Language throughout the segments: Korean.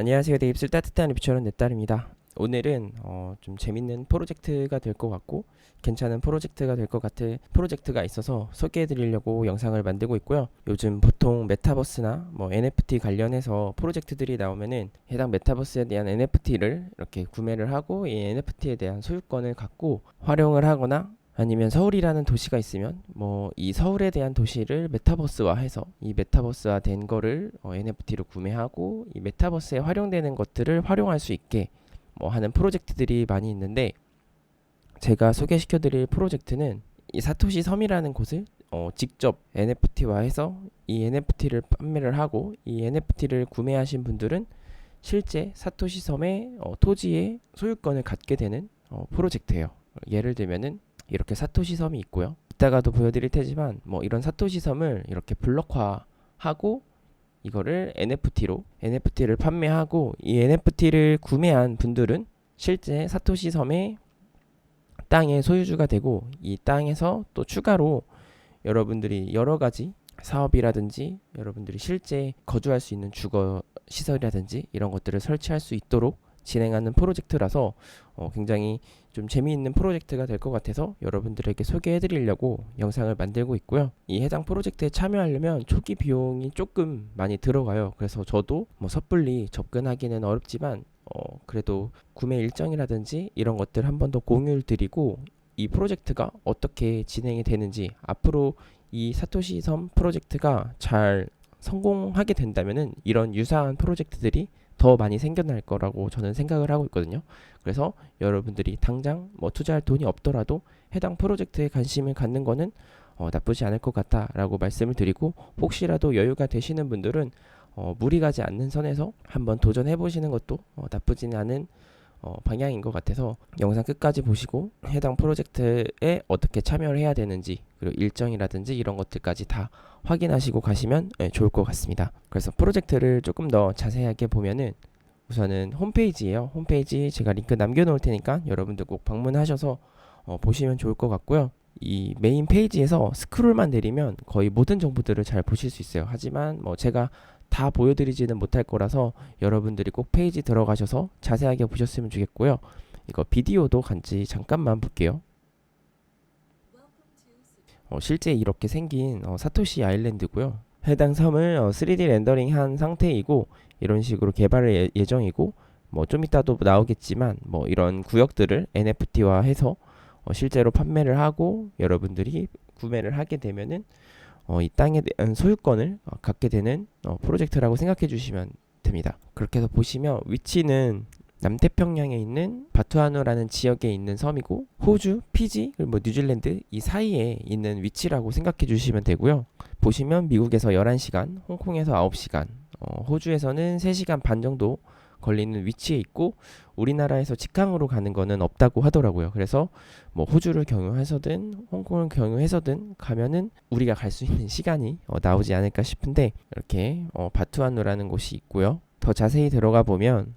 안녕하세요. 내 입술 따뜻한 리뷰처럼 내 딸입니다. 오늘은 어, 좀 재밌는 프로젝트가 될 것 같고 괜찮은 프로젝트가 될 것 같은 프로젝트가 있어서 소개해 드리려고 영상을 만들고 있고요. 요즘 보통 메타버스나 뭐 NFT 관련해서 프로젝트들이 나오면은 해당 메타버스에 대한 NFT를 이렇게 구매를 하고 이 NFT에 대한 소유권을 갖고 활용을 하거나 아니면 서울이라는 도시가 있으면 뭐 이 서울에 대한 도시를 메타버스화해서 이 메타버스화 된 거를 어, NFT로 구매하고 이 메타버스에 활용되는 것들을 활용할 수 있게 뭐 하는 프로젝트들이 많이 있는데 제가 소개시켜 드릴 프로젝트는 이 사토시 섬이라는 곳을 어, 직접 NFT화해서 이 NFT를 판매를 하고 이 NFT를 구매하신 분들은 실제 사토시 섬의 어, 토지의 소유권을 갖게 되는 어, 프로젝트예요. 예를 들면은 이렇게 사토시 섬이 있고요. 이따가도 보여드릴 테지만 뭐 이런 사토시 섬을 이렇게 블록화하고 이거를 NFT로 NFT를 판매하고 이 NFT를 구매한 분들은 실제 사토시 섬의 땅의 소유주가 되고 이 땅에서 또 추가로 여러분들이 여러 가지 사업이라든지 여러분들이 실제 거주할 수 있는 주거 시설이라든지 이런 것들을 설치할 수 있도록 진행하는 프로젝트라서 어, 굉장히 좀 재미있는 프로젝트가 될 것 같아서 여러분들에게 소개해 드리려고 영상을 만들고 있고요. 이 해당 프로젝트에 참여하려면 초기 비용이 조금 많이 들어가요. 그래서 저도 뭐 섣불리 접근하기는 어렵지만 어, 그래도 구매 일정이라든지 이런 것들 한 번 더 공유를 드리고 이 프로젝트가 어떻게 진행이 되는지 앞으로 이 사토시 섬 프로젝트가 잘 성공하게 된다면은 이런 유사한 프로젝트들이 더 많이 생겨날 거라고 저는 생각을 하고 있거든요. 그래서 여러분들이 당장 뭐 투자할 돈이 없더라도 해당 프로젝트에 관심을 갖는 거는 어, 나쁘지 않을 것 같다라고 말씀을 드리고 혹시라도 여유가 되시는 분들은 어, 무리 가지 않는 선에서 한번 도전해 보시는 것도 어, 나쁘지는 않은 어, 방향인 것 같아서 영상 끝까지 보시고 해당 프로젝트에 어떻게 참여를 해야 되는지 그리고 일정이라든지 이런 것들까지 다 확인하시고 가시면 예, 좋을 것 같습니다. 그래서 프로젝트를 조금 더 자세하게 보면은 우선은 홈페이지예요. 홈페이지 제가 링크 남겨놓을 테니까 여러분들 꼭 방문하셔서 어, 보시면 좋을 것 같고요. 이 메인 페이지에서 스크롤만 내리면 거의 모든 정보들을 잘 보실 수 있어요. 하지만 뭐 제가 다 보여드리지는 못할 거라서 여러분들이 꼭 페이지 들어가셔서 자세하게 보셨으면 좋겠고요. 이거 비디오도 간지 잠깐만 볼게요. 어, 실제 이렇게 생긴 어, 사토시 아일랜드고요. 해당 섬을 어, 3D 렌더링한 상태이고 이런 식으로 개발을 예, 예정이고 뭐 좀 이따도 나오겠지만 뭐 이런 구역들을 NFT화해서 어, 실제로 판매를 하고 여러분들이 구매를 하게 되면은 어, 이 땅에 대한 소유권을 어, 갖게 되는 어, 프로젝트라고 생각해 주시면 됩니다. 그렇게 해서 보시면 위치는 남태평양에 있는 바투아누라는 지역에 있는 섬이고 호주, 피지, 그리고 뭐 뉴질랜드 이 사이에 있는 위치라고 생각해 주시면 되고요. 보시면 미국에서 11시간, 홍콩에서 9시간, 어, 호주에서는 3시간 반 정도 걸리는 위치에 있고 우리나라에서 직항으로 가는 거는 없다고 하더라고요. 그래서 뭐 호주를 경유해서든 홍콩을 경유해서든 가면은 우리가 갈 수 있는 시간이 어, 나오지 않을까 싶은데 이렇게 어, 바투아누라는 곳이 있고요. 더 자세히 들어가 보면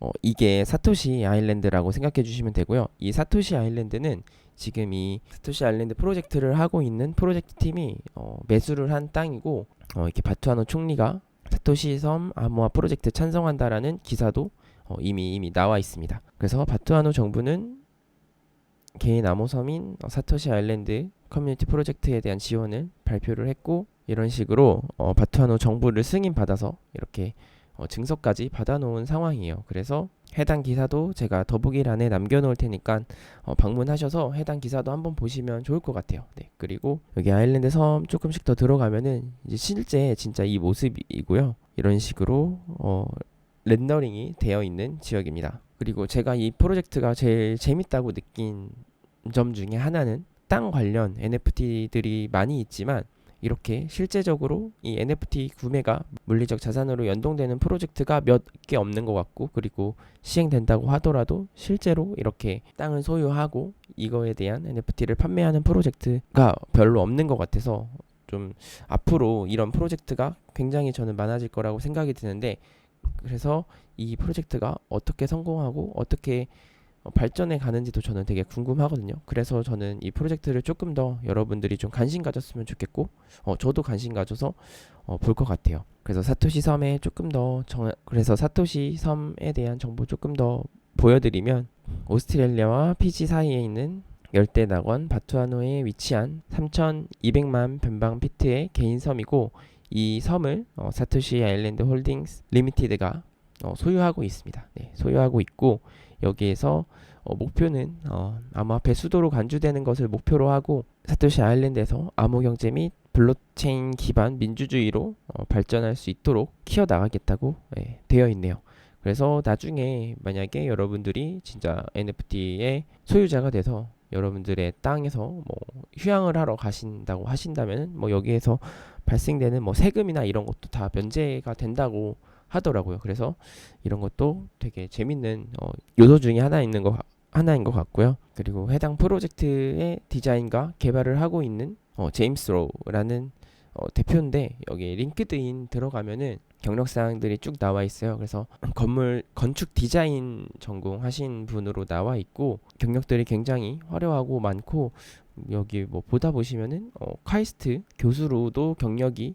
어, 이게 사토시 아일랜드라고 생각해 주시면 되고요. 이 사토시 아일랜드는 지금 이 사토시 아일랜드 프로젝트를 하고 있는 프로젝트 팀이 어, 매수를 한 땅이고 어, 이렇게 바투아노 총리가 사토시 섬 암호화 프로젝트 찬성한다라는 기사도 어, 이미 이미 나와 있습니다. 그래서 바투아노 정부는 개인 암호섬인 어, 사토시 아일랜드 커뮤니티 프로젝트에 대한 지원을 발표를 했고 이런 식으로 어, 바투아노 정부를 승인 받아서 이렇게 어, 증서까지 받아놓은 상황이에요. 그래서 해당 기사도 제가 더보기란에 남겨놓을 테니까 어, 방문하셔서 해당 기사도 한번 보시면 좋을 것 같아요. 네, 그리고 여기 아일랜드 섬 조금씩 더 들어가면은 이제 실제 진짜 이 모습이고요. 이런 식으로 어, 렌더링이 되어 있는 지역입니다. 그리고 제가 이 프로젝트가 제일 재밌다고 느낀 점 중에 하나는 땅 관련 NFT들이 많이 있지만 이렇게 실제적으로 이 NFT 구매가 물리적 자산으로 연동되는 프로젝트가 몇 개 없는 것 같고 그리고 시행된다고 하더라도 실제로 이렇게 땅을 소유하고 이거에 대한 NFT를 판매하는 프로젝트가 별로 없는 것 같아서 좀 앞으로 이런 프로젝트가 굉장히 저는 많아질 거라고 생각이 드는데 그래서 이 프로젝트가 어떻게 성공하고 어떻게 어, 발전해 가는지도 저는 되게 궁금하거든요. 그래서 저는 이 프로젝트를 조금 더 여러분들이 좀 관심 가졌으면 좋겠고, 어, 저도 관심 가져서 어, 볼 것 같아요. 그래서 사토시 섬에 조금 더 정, 그래서 사토시 섬에 대한 정보 조금 더 보여드리면 오스트레일리아와 피지 사이에 있는 열대 낙원 바투아노에 위치한 3,200만 변방 피트의 개인 섬이고 이 섬을 어, 사토시 아일랜드 홀딩스 리미티드가 어, 소유하고 있습니다. 네, 소유하고 있고 여기에서 어, 목표는 어, 암호화폐 수도로 간주되는 것을 목표로 하고 사토시 아일랜드에서 암호 경제 및 블록체인 기반 민주주의로 어, 발전할 수 있도록 키워 나가겠다고 예, 되어 있네요. 그래서 나중에 만약에 여러분들이 진짜 NFT의 소유자가 돼서 여러분들의 땅에서 뭐 휴양을 하러 가신다고 하신다면 뭐 여기에서 발생되는 뭐 세금이나 이런 것도 다 면제가 된다고 하더라고요. 그래서 이런 것도 되게 재밌는 어, 요소 중에 하나 있는 거 하나인 것 같고요. 그리고 해당 프로젝트의 디자인과 개발을 하고 있는 어, 제임스 로우라는 어, 대표인데 여기 링크드인 들어가면은 경력 사항들이 쭉 나와 있어요. 그래서 건물 건축 디자인 전공하신 분으로 나와 있고 경력들이 굉장히 화려하고 많고 여기 뭐 보다 보시면은 어, 카이스트 교수로도 경력이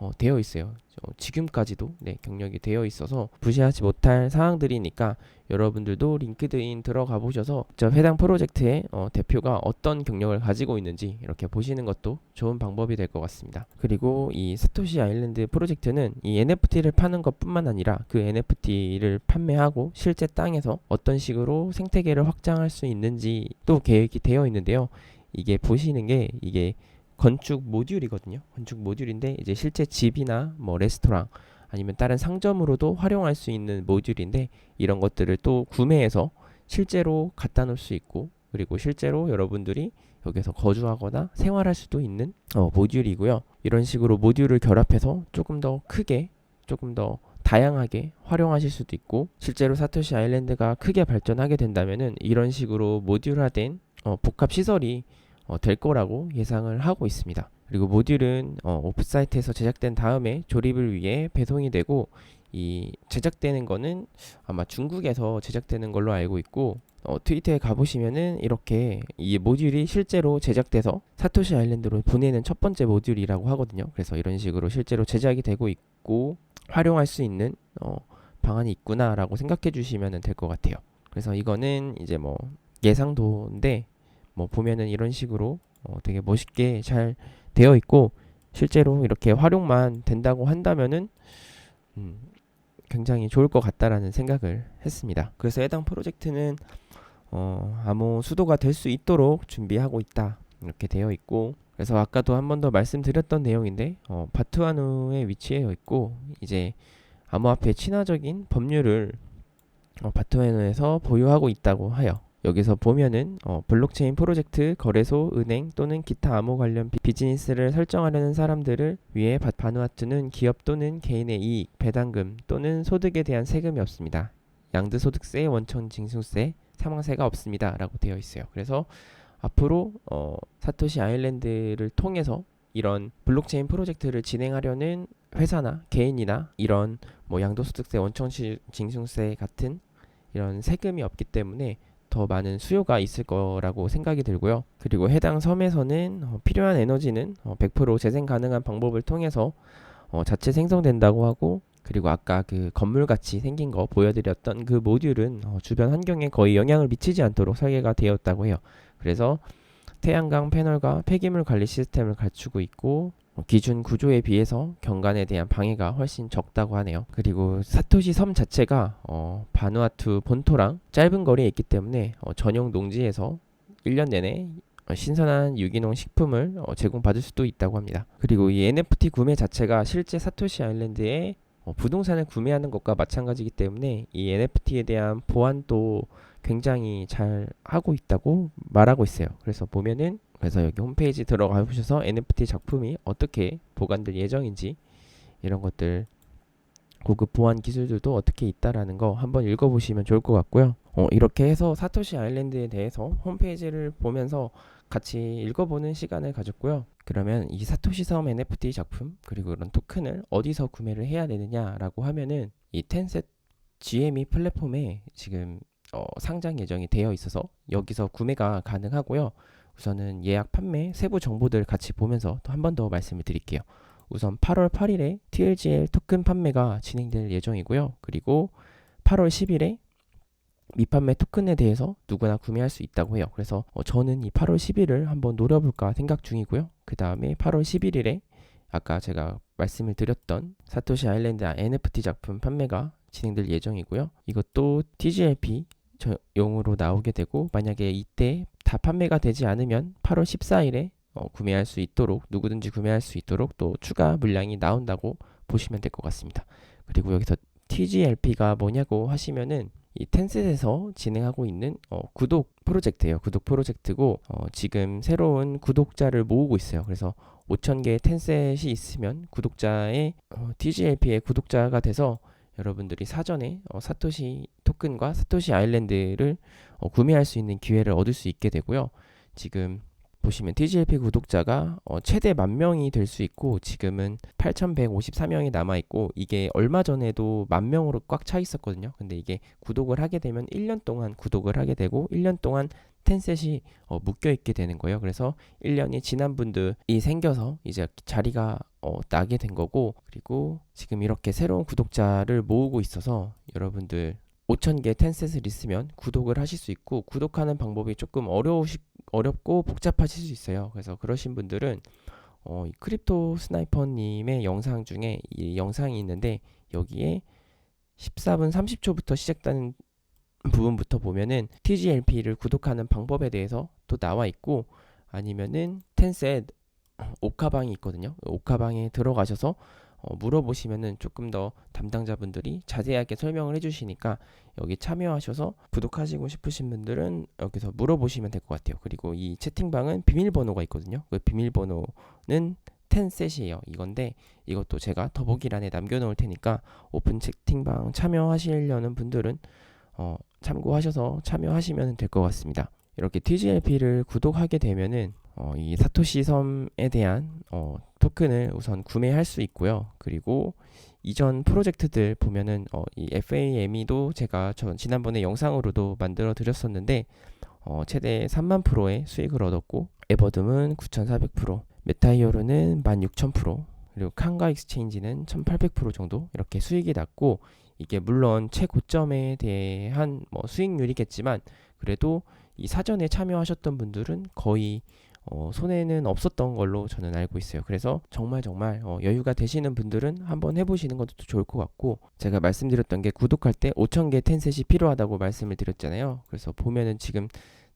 어, 되어 있어요. 어, 지금까지도 네, 경력이 되어 있어서 무시하지 못할 사항들이니까 여러분들도 링크드인 들어가 보셔서 저 해당 프로젝트의 어, 대표가 어떤 경력을 가지고 있는지 이렇게 보시는 것도 좋은 방법이 될 것 같습니다. 그리고 이 사토시 아일랜드 프로젝트는 이 NFT를 파는 것뿐만 아니라 그 NFT를 판매하고 실제 땅에서 어떤 식으로 생태계를 확장할 수 있는지 또 계획이 되어 있는데요. 이게 보시는 게 이게 건축 모듈이거든요. 건축 모듈인데 이제 실제 집이나 뭐 레스토랑 아니면 다른 상점으로도 활용할 수 있는 모듈인데 이런 것들을 또 구매해서 실제로 갖다 놓을 수 있고 그리고 실제로 여러분들이 여기서 거주하거나 생활할 수도 있는 어, 모듈이고요. 이런 식으로 모듈을 결합해서 조금 더 크게 조금 더 다양하게 활용하실 수도 있고 실제로 사토시 아일랜드가 크게 발전하게 된다면은 이런 식으로 모듈화된 어, 복합 시설이 어, 될 거라고 예상을 하고 있습니다. 그리고 모듈은 어, 오프사이트에서 제작된 다음에 조립을 위해 배송이 되고 이 제작되는 거는 아마 중국에서 제작되는 걸로 알고 있고 어, 트위터에 가보시면은 이렇게 이 모듈이 실제로 제작돼서 사토시 아일랜드로 보내는 첫 번째 모듈이라고 하거든요. 그래서 이런 식으로 실제로 제작이 되고 있고 활용할 수 있는 어, 방안이 있구나라고 생각해 주시면 될 것 같아요. 그래서 이거는 이제 뭐 예상도인데 뭐 보면은 이런 식으로 어, 되게 멋있게 잘 되어 있고 실제로 이렇게 활용만 된다고 한다면은 음, 굉장히 좋을 것 같다라는 생각을 했습니다. 그래서 해당 프로젝트는 어, 암호 수도가 될 수 있도록 준비하고 있다 이렇게 되어 있고 그래서 아까도 한 번 더 말씀드렸던 내용인데 어, 바투아누에 위치해 있고 이제 암호화폐 친화적인 법률을 어, 바투아누에서 보유하고 있다고 하여 여기서 보면은 어, 블록체인 프로젝트, 거래소, 은행 또는 기타 암호 관련 비, 비즈니스를 설정하려는 사람들을 위해 바, 바누아투는 기업 또는 개인의 이익, 배당금 또는 소득에 대한 세금이 없습니다. 양도소득세, 원천 징수세, 사망세가 없습니다. 라고 되어 있어요. 그래서 앞으로 어, 사토시 아일랜드를 통해서 이런 블록체인 프로젝트를 진행하려는 회사나 개인이나 이런 뭐 양도소득세, 원천 징수세 같은 이런 세금이 없기 때문에 더 많은 수요가 있을 거라고 생각이 들고요. 그리고 해당 섬에서는 어, 필요한 에너지는 어, 100% 재생 가능한 방법을 통해서 어, 자체 생성된다고 하고 그리고 아까 그 건물 같이 생긴 거 보여드렸던 그 모듈은 어, 주변 환경에 거의 영향을 미치지 않도록 설계가 되었다고 해요. 그래서 태양광 패널과 폐기물 관리 시스템을 갖추고 있고 어, 기준 구조에 비해서 경관에 대한 방해가 훨씬 적다고 하네요. 그리고 사토시 섬 자체가 어, 바누아투 본토랑 짧은 거리에 있기 때문에 어, 전용 농지에서 1년 내내 어, 신선한 유기농 식품을 어, 제공받을 수도 있다고 합니다. 그리고 이 NFT 구매 자체가 실제 사토시 아일랜드에 어, 부동산을 구매하는 것과 마찬가지이기 때문에 이 NFT에 대한 보안도 굉장히 잘 하고 있다고 말하고 있어요. 그래서 보면은 그래서 여기 홈페이지 들어가 보셔서 NFT 작품이 어떻게 보관될 예정인지 이런 것들 고급 보안 기술들도 어떻게 있다라는 거 한번 읽어보시면 좋을 것 같고요. 어, 이렇게 해서 사토시 아일랜드에 대해서 홈페이지를 보면서 같이 읽어보는 시간을 가졌고요. 그러면 이 사토시 섬 NFT 작품 그리고 이런 토큰을 어디서 구매를 해야 되느냐라고 하면은 이 텐셋 GME 플랫폼에 지금 어, 상장 예정이 되어 있어서 여기서 구매가 가능하고요. 우선은 예약 판매 세부 정보들 같이 보면서 또 한 번 더 말씀을 드릴게요. 우선 8월 8일에 TLGL 토큰 판매가 진행될 예정이고요. 그리고 8월 10일에 미판매 토큰에 대해서 누구나 구매할 수 있다고 해요. 그래서 어, 저는 이 8월 10일을 한번 노려볼까 생각 중이고요. 그 다음에 8월 11일에 아까 제가 말씀을 드렸던 사토시 아일랜드 NFT 작품 판매가 진행될 예정이고요. 이것도 TGLP 용으로 나오게 되고 만약에 이때 다 판매가 되지 않으면 8월 14일에 어, 구매할 수 있도록 누구든지 구매할 수 있도록 또 추가 물량이 나온다고 보시면 될 것 같습니다. 그리고 여기서 TGLP가 뭐냐고 하시면은 이 텐셋에서 진행하고 있는 어, 구독 프로젝트예요. 구독 프로젝트고 어, 지금 새로운 구독자를 모으고 있어요. 그래서 5,000개의 텐셋이 있으면 구독자의 어, TGLP의 구독자가 돼서 여러분들이 사전에 어, 사토시 토큰과 사토시 아일랜드를 어, 구매할 수 있는 기회를 얻을 수 있게 되고요. 지금 보시면 TGLP 구독자가 어, 최대 만 명이 될 수 있고 지금은 8,154명이 남아 있고 이게 얼마 전에도 만 명으로 꽉 차 있었거든요. 근데 이게 구독을 하게 되면 1년 동안 구독을 하게 되고 1년 동안 텐셋이 어, 묶여 있게 되는 거예요. 그래서 1년이 지난 분들이 생겨서 이제 자리가 어, 나게 된 거고 그리고 지금 이렇게 새로운 구독자를 모으고 있어서 여러분들 5,000개 텐셋을 있으면 구독을 하실 수 있고 구독하는 방법이 조금 어려우시, 어렵고 복잡하실 수 있어요. 그래서 그러신 분들은 어, 이 크립토 스나이퍼님의 영상 중에 이 영상이 있는데 여기에 14분 30초부터 시작되는 부분부터 보면은 TGLP를 구독하는 방법에 대해서 또 나와 있고 아니면은 텐셋 오카방이 있거든요. 오카방에 들어가셔서 어, 물어보시면은 조금 더 담당자분들이 자세하게 설명을 해주시니까 여기 참여하셔서 구독하시고 싶으신 분들은 여기서 물어보시면 될 것 같아요. 그리고 이 채팅방은 비밀번호가 있거든요. 그 비밀번호는 텐셋이에요. 이건데 이것도 제가 더보기란에 남겨놓을 테니까 오픈 채팅방 참여하시려는 분들은 어, 참고하셔서 참여하시면 될 것 같습니다. 이렇게 TGLP를 구독하게 되면은 어, 이 사토시 섬에 대한 어, 토큰을 우선 구매할 수 있고요. 그리고 이전 프로젝트들 보면은 어, 이 FAME도 제가 전 지난번에 영상으로도 만들어 드렸었는데 어, 최대 3만 프로의 수익을 얻었고 에버듬은 9,400%, 메타이어로는 16,000%, 그리고 칸가 익스체인지는 1,800% 정도 이렇게 수익이 났고 이게 물론 최고점에 대한 뭐 수익률이겠지만 그래도 이 사전에 참여하셨던 분들은 거의 어, 손해는 없었던 걸로 저는 알고 있어요. 그래서 정말 정말 어, 여유가 되시는 분들은 한번 해보시는 것도 좋을 것 같고 제가 말씀드렸던 게 구독할 때 5,000개 텐셋이 필요하다고 말씀을 드렸잖아요. 그래서 보면은 지금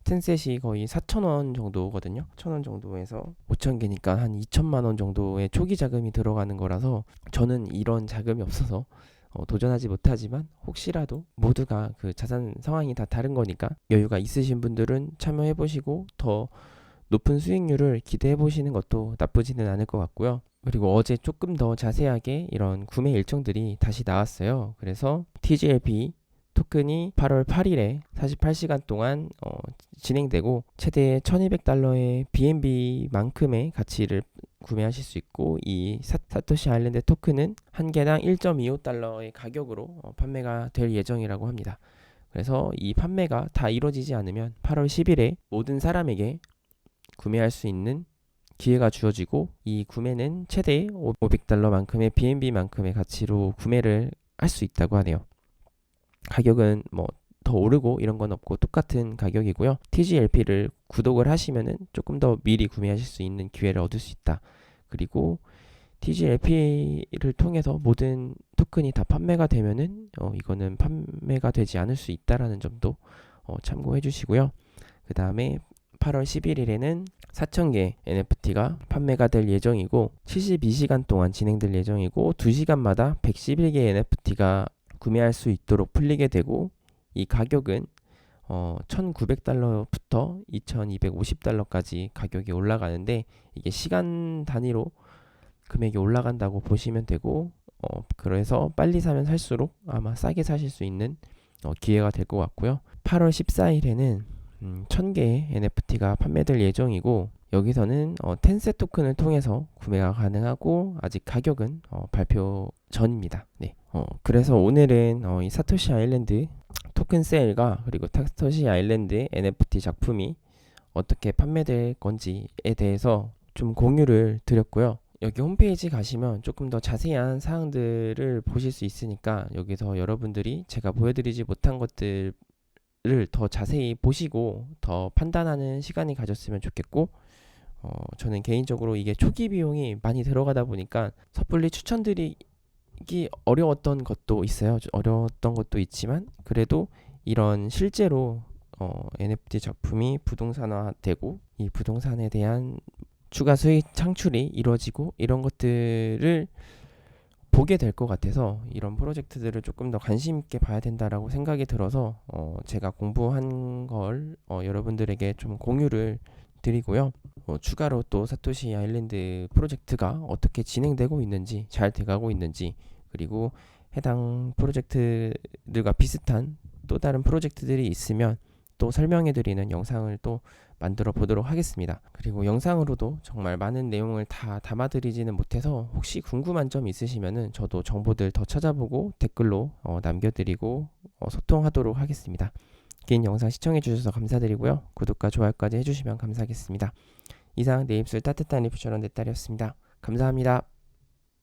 텐셋이 거의 4,000원 정도거든요. 1,000원 정도에서 5,000개니까 한 2천만 원 정도의 초기 자금이 들어가는 거라서 저는 이런 자금이 없어서 어, 도전하지 못하지만 혹시라도 모두가 그 자산 상황이 다 다른 거니까 여유가 있으신 분들은 참여해 보시고 더 높은 수익률을 기대해 보시는 것도 나쁘지는 않을 것 같고요. 그리고 어제 조금 더 자세하게 이런 구매 일정들이 다시 나왔어요. 그래서 TGLP 토큰이 8월 8일에 48시간 동안 어, 진행되고 최대 1200달러의 BNB만큼의 가치를 구매하실 수 있고 이 사, 토시 아일랜드 토큰은 한 개당 1.25달러의 가격으로 어, 판매가 될 예정이라고 합니다. 그래서 이 판매가 다 이루어지지 않으면 8월 10일에 모든 사람에게 구매할 수 있는 기회가 주어지고 이 구매는 최대 500달러만큼의 BNB만큼의 가치로 구매를 할 수 있다고 하네요. 가격은 뭐 더 오르고 이런 건 없고 똑같은 가격이고요. TGLP를 구독을 하시면은 조금 더 미리 구매하실 수 있는 기회를 얻을 수 있다. 그리고 TGLP를 통해서 모든 토큰이 다 판매가 되면은 어, 이거는 판매가 되지 않을 수 있다라는 점도 어, 참고해 주시고요. 그 다음에 8월 11일에는 4,000개 NFT가 판매가 될 예정이고 72시간 동안 진행될 예정이고 2시간마다 111개 NFT가 구매할 수 있도록 풀리게 되고 이 가격은 어, 1,900달러부터 2,250달러까지 가격이 올라가는데 이게 시간 단위로 금액이 올라간다고 보시면 되고 어, 그래서 빨리 사면 살수록 아마 싸게 사실 수 있는 어, 기회가 될 것 같고요. 8월 14일에는 음, 1000개의 NFT가 판매될 예정이고 여기서는 어, 텐세 토큰을 통해서 구매가 가능하고 아직 가격은 어, 발표 전입니다. 네. 어, 그래서 오늘은 어, 이 사토시 아일랜드 토큰 세일과 그리고 탁스터시 아일랜드 NFT 작품이 어떻게 판매될 건지에 대해서 좀 공유를 드렸고요. 여기 홈페이지 가시면 조금 더 자세한 사항들을 보실 수 있으니까 여기서 여러분들이 제가 보여드리지 못한 것들 을더 자세히 보시고 더 판단하는 시간이 가졌으면 좋겠고 어, 저는 개인적으로 이게 초기 비용이 많이 들어가다 보니까 섣불리 추천드리기 어려웠던 것도 있어요. 좀 어려웠던 것도 있지만 그래도 이런 실제로 어, NFT 작품이 부동산화되고 이 부동산에 대한 추가 수익 창출이 이루어지고 이런 것들을 보게 될 것 같아서 이런 프로젝트들을 조금 더 관심 있게 봐야 된다라고 생각이 들어서 어, 제가 공부한 걸 어, 여러분들에게 좀 공유를 드리고요. 어, 추가로 또 사토시 아일랜드 프로젝트가 어떻게 진행되고 있는지 잘 돼가고 있는지 그리고 해당 프로젝트들과 비슷한 또 다른 프로젝트들이 있으면 또 설명해 드리는 영상을 또 만들어 보도록 하겠습니다. 그리고 영상으로도 정말 많은 내용을 다 담아 드리지는 못해서 혹시 궁금한 점 있으시면은 저도 정보들 더 찾아보고 댓글로 어, 남겨드리고 어, 소통하도록 하겠습니다. 긴 영상 시청해 주셔서 감사드리고요. 구독과 좋아요까지 해주시면 감사하겠습니다. 이상 내 입술 따뜻한 리프처럼 내 딸이었습니다. 감사합니다.